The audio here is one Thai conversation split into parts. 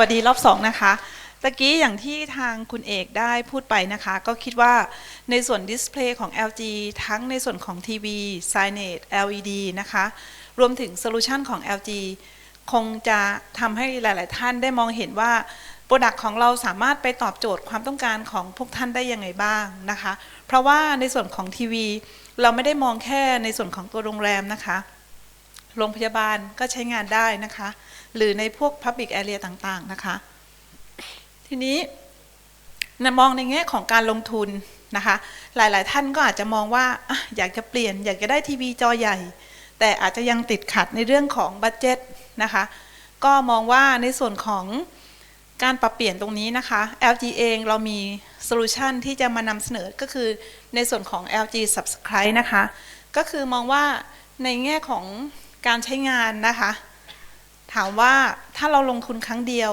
วัสดีรอบสองนะคะตะกี้อย่างที่ทางคุณเอกได้พูดไปนะคะ ก็คิดว่าในส่วนดิสเพลย์ของ LG ทั้งในส่วนของทีวี Signage LED นะคะ รวมถึงโซลูชันของ LG คงจะทำให้หลาย ๆ ท่านได้มองเห็นว่าโปรดักต์ของเราสามารถไปตอบโจทย์ความต้องการของพวกท่านได้ยังไงบ้างนะคะ เพราะว่าในส่วนของทีวี เราไม่ได้มองแค่ในส่วนของตัวโรงแรมนะคะ โรงพยาบาลก็ใช้งานได้นะคะ หรือในพวก Public Area ต่างๆนะคะ ทีนี้นะมองในแง่ของการลงทุนนะคะ หลายๆ ท่านก็อาจจะมองว่าอยากจะเปลี่ยน อยากจะได้ทีวีจอใหญ่ แต่อาจจะยังติดขัดในเรื่องของบัตเจ็ตนะคะ ก็มองว่าในส่วนของการปรับเปลี่ยนตรงนี้นะคะ LG เองเรามีโซลูชันที่จะมานำเสนอก็คือในส่วนของ LG Subscribe นะคะ ก็คือมองว่าในแง่ของ การใช้งานนะคะ ถามว่าถ้าเราลงทุนครั้งเดียว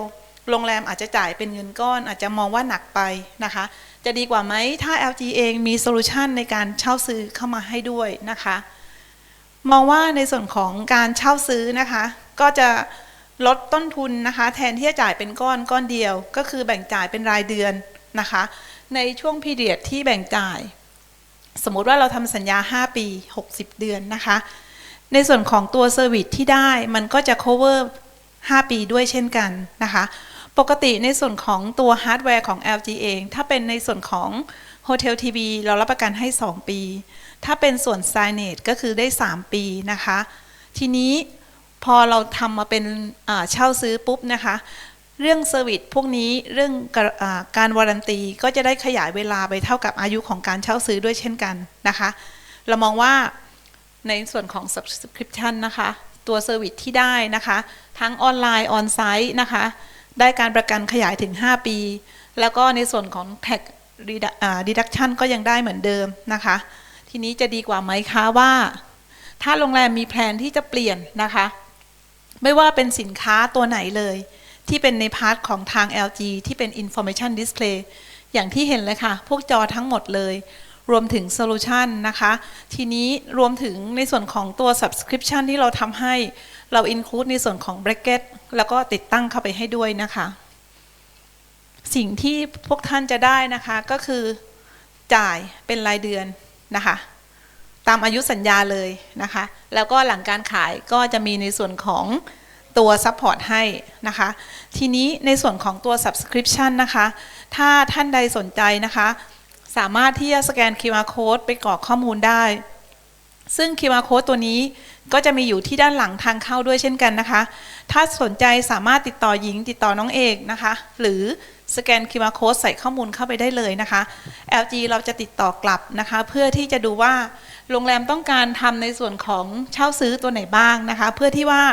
โรงแรมอาจจะจ่ายเป็นเงินก้อน อาจจะมองว่าหนักไปนะคะ จะดีกว่าไหมถ้า LG เองมีโซลูชันในการเช่าซื้อเข้ามาให้ด้วยนะคะ มองว่าในส่วนของการเช่าซื้อนะคะ ก็จะลดต้นทุนนะคะ แทนที่จะจ่ายเป็นก้อนก้อนเดียว ก็คือแบ่งจ่ายเป็นรายเดือนนะคะ ในช่วงพีเดียดที่แบ่งจ่าย สมมุติว่าเราทำสัญญา 5 ปี 60 เดือนนะคะ ในส่วนของตัวเซอร์วิสที่ได้มันก็จะ cover 5 ปีด้วยเช่นกันนะคะ ปกติในส่วนของตัวฮาร์ดแวร์ของ LG เอง ถ้าเป็นในส่วนของ Hotel TV เรารับประกันให้ 2 ปี ถ้าเป็นส่วน Signage ก็คือได้ 3 ปีนะคะ ทีนี้พอเราทำมาเป็นเช่าซื้อปุ๊บนะคะ เรื่องเซอร์วิสพวกนี้เรื่องอการวารันตีก็จะได้ขยายเวลาไปเท่ากับอายุของการเช่าซื้อด้วยเช่นกันนะคะ เรามองว่า ในส่วนของ subscription นะคะ ตัวเซอร์วิสที่ได้นะคะ ทั้งออนไลน์ออนไซต์นะคะ ได้การประกันขยายถึง 5 ปี แล้วก็ในส่วนของ tax deduction ก็ยังได้เหมือนเดิมนะคะ ทีนี้จะดีกว่าไหมคะว่า ถ้าโรงแรมมีแผนที่จะเปลี่ยนนะคะ ไม่ว่าเป็นสินค้าตัวไหนเลย ที่เป็นในพาร์ทของทาง LG ที่เป็น Information Display อย่างที่เห็นเลยค่ะ พวกจอทั้งหมดเลย รวมถึงโซลูชันนะคะ ทีนี้รวมถึงในส่วนของตัว Subscription ที่เราทำให้เรา include ในส่วนของ bracket แล้วก็ติดตั้งเข้าไปให้ด้วยนะคะ สิ่งที่พวกท่านจะได้นะคะก็คือจ่ายเป็นรายเดือนนะคะ ตามอายุสัญญาเลยนะคะ แล้วก็หลังการขายก็จะมีในส่วนของตัวซัพพอร์ตให้นะคะ ทีนี้ในส่วนของตัว Subscription นะคะ ถ้าท่านใดสนใจนะคะ สามารถที่จะสแกน QR Code ไปกรอกข้อมูลได้ ซึ่ง QR Code ตัวนี้ก็จะมีอยู่ที่ด้านหลังทางเข้าด้วยเช่นกันนะคะ ถ้าสนใจสามารถติดต่อหญิงติดต่อน้องเอกนะคะ หรือสแกน QR Code ใส่ข้อมูลเข้าไปได้เลยนะคะ LG เราจะติดต่อกลับนะคะ เพื่อที่จะดูว่าโรงแรมต้องการทำในส่วนของเช่าซื้อตัวไหนบ้างนะคะ เพื่อที่ว่า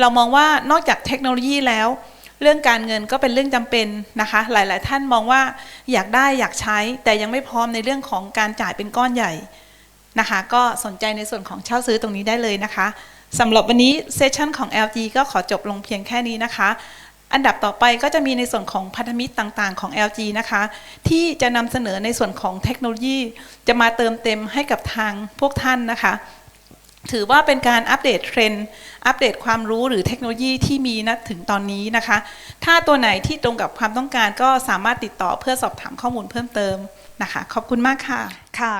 เรามองว่านอกจากเทคโนโลยีแล้ว เรื่องการเงินก็เป็นเรื่องจำเป็นนะคะ หลาย ๆ ท่านมองว่าอยากได้อยากใช้แต่ยังไม่พร้อมในเรื่องของการจ่ายเป็นก้อนใหญ่นะคะ ก็สนใจในส่วนของเช่าซื้อตรงนี้ได้เลยนะคะสำหรับวันนี้เซสชันของ LG ก็ขอจบลงเพียงแค่นี้นะคะ อันดับต่อไปก็จะมีในส่วนของพันธมิตรต่างๆ ของ LG นะคะ ที่จะนำเสนอในส่วนของเทคโนโลยี จะมาเติมเต็มให้กับทางพวกท่านนะคะ ถือว่าเป็นการอัปเดตเทรนด์อัปเดตความรู้หรือเทคโนโลยีที่มีณถึงตอนนี้นะคะ ถ้าตัวไหนที่ตรงกับความต้องการก็สามารถติดต่อเพื่อสอบถามข้อมูลเพิ่มเติมนะคะ ขอบคุณมากค่ะ ค่ะ